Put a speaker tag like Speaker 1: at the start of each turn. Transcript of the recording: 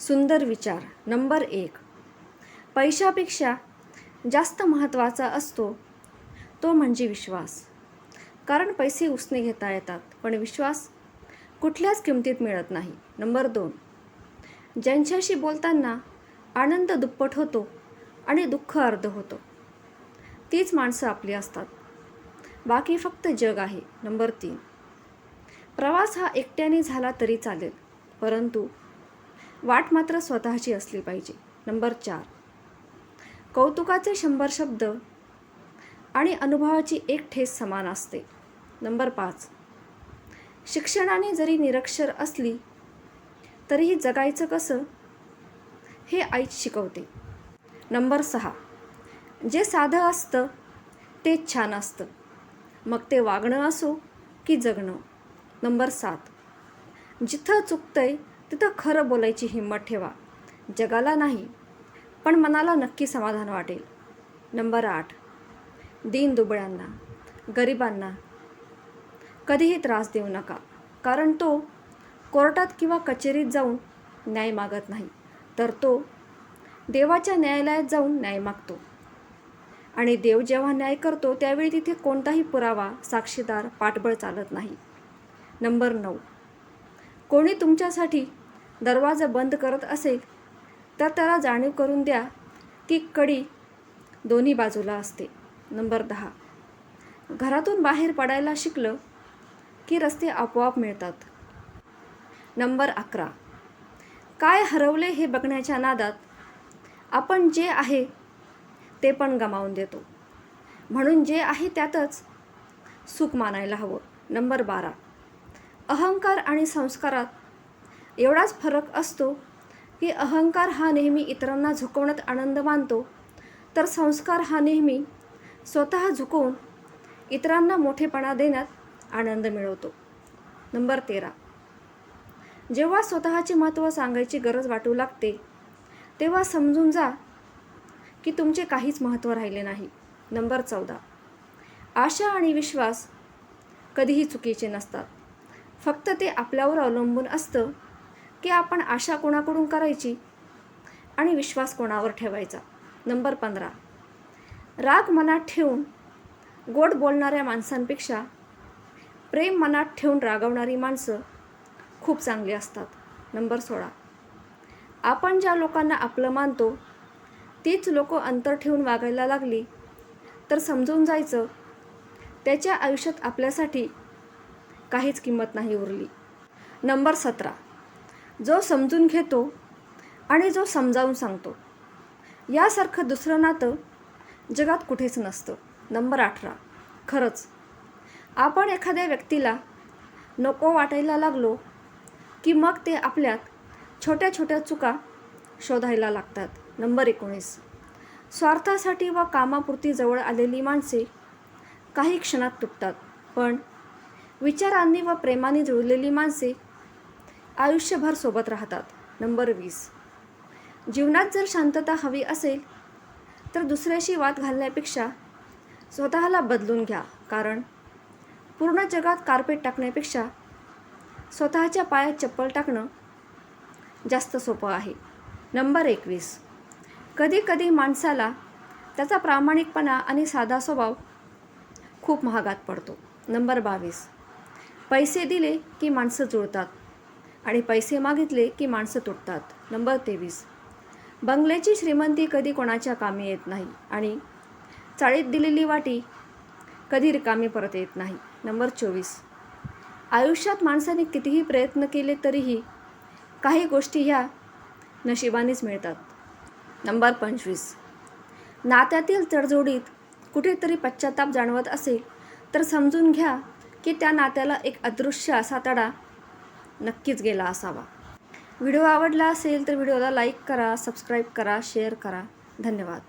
Speaker 1: सुंदर विचार. नंबर एक. पैशापेक्षा जास्त महत्त्वाचा असतो तो म्हणजे विश्वास. कारण पैसे उसने घेता येतात पण विश्वास कुठल्याच किमतीत मिळत नाही. नंबर दोन. ज्यांच्याशी बोलताना आनंद दुप्पट होतो आणि दुःख अर्ध होतो. तीच माणसं आपली असतात. बाकी फक्त जग आहे. नंबर तीन. प्रवास हा एकट्याने झाला तरी चालेल परंतु वाट मात्र स्वतःची असली पाहिजे. नंबर चार. कौतुकाचे शंभर शब्द आणि अनुभवाची एक ठेस समान असते. नंबर पाच. शिक्षणाने जरी निरक्षर असली तरीही जगायचं कसं? हे आईच शिकवते. नंबर सहा. जे साधं असतं तेच छान असतं. मग ते वागणं असो की जगणं? नंबर सात. जिथं चुकतंय तिथं खरं बोलायची हिंमत ठेवा. जगाला नाही पण मनाला नक्की समाधान वाटेल. नंबर आठ. दीन दुबळ्यांना गरिबांना कधीही त्रास देऊ नका कारण तो कोर्टात किंवा कचेरीत जाऊन न्याय मागत नाही तर तो देवाच्या न्यायालयात जाऊन न्याय मागतो. आणि देव जेव्हा न्याय करतो त्यावेळी तिथे कोणताही पुरावा साक्षीदार पाठबळ चालत नाही. नंबर नऊ. कोणी तुमच्यासाठी दरवाजा बंद करत असेल तर त्याला जाणीव करून द्या की कडी दोन्ही बाजूला असते. नंबर दहा. घरातून बाहेर पडायला शिकलं की रस्ते आपोआप मिळतात. नंबर अकरा. काय हरवले हे बघण्याच्या नादात आपण जे आहे ते पण गमावून देतो. म्हणून जे आहे त्यातच सुख मानायला हवं. नंबर बारा. अहंकार आणि संस्कारात एवढाच फरक असतो की अहंकार हा नेहमी इतरांना झुकवण्यात आनंद मानतो. तर संस्कार हा नेहमी स्वतः झुकवून इतरांना मोठेपणा देण्यात आनंद मिळवतो. नंबर तेरा. जेव्हा स्वतःचे महत्त्व सांगायची गरज वाटू लागते तेव्हा समजून जा की तुमचे काहीच महत्त्व राहिले नाही. नंबर चौदा. आशा आणि विश्वास कधीही चुकीचे नसतात. फक्त ते आपल्यावर अवलंबून असतं. की आपण आशा कोणाकडून करायची? आणि विश्वास कोणावर ठेवायचा? नंबर पंधरा. राग मनात ठेवून गोड बोलणाऱ्या माणसांपेक्षा प्रेम मनात ठेवून रागवणारी माणसं खूप चांगली असतात. नंबर सोळा. आपण ज्या लोकांना आपलं मानतो तीच लोक अंतर ठेवून वागायला लागली तर समजून जायचं त्याच्या आयुष्यात आपल्यासाठी काहीच किंमत नाही उरली. नंबर सतरा. जो समजून घेतो आणि जो समजावून सांगतो. यासारखं दुसरं नातं जगात कुठेच नसतं. नंबर अठरा. खरंच आपण एखाद्या व्यक्तीला नको वाटायला लागलो की मग ते आपल्यात छोट्या छोट्या चुका शोधायला लागतात. नंबर एकोणीस. स्वार्थासाठी व कामापुरती जवळ आलेली माणसे काही क्षणात तुटतात. पण विचारांनी व प्रेमाने जुळलेली माणसे आयुष्यभर सोबत राहतात. नंबर वीस. जीवनात जर शांतता हवी असेल तर दुसऱ्याशी वाद घालण्यापेक्षा स्वतःला बदलून घ्या. कारण पूर्ण जगात कार्पेट टाकण्यापेक्षा स्वतःच्या पायात चप्पल टाकणं जास्त सोपं आहे. नंबर एकवीस. कधी कधी माणसाला त्याचा प्रामाणिकपणा आणि साधा स्वभाव खूप महागात पडतो. नंबर बावीस. पैसे दिले की माणसं जुळतात. आणि पैसे मागितले की माणसं तुटतात. नंबर तेवीस. बंगल्याची श्रीमंती कधी कोणाच्या कामी येत नाही आणि चाळीत दिलेली वाटी कधी रिकामी परत येत नाही. नंबर चोवीस. आयुष्यात माणसाने कितीही प्रयत्न केले तरीही काही गोष्टी ह्या नशिबानेच मिळतात. नंबर पंचवीस. नात्यातील तडजोडीत कुठेतरी पश्चाताप जाणवत असेल तर समजून घ्या की त्या नात्याला एक अदृश्य असा तडा नक्कीच गेला असावा. व्हिडिओ आवडला असेल तर व्हिडिओला लाईक करा सबस्क्राईब करा शेअर करा. धन्यवाद.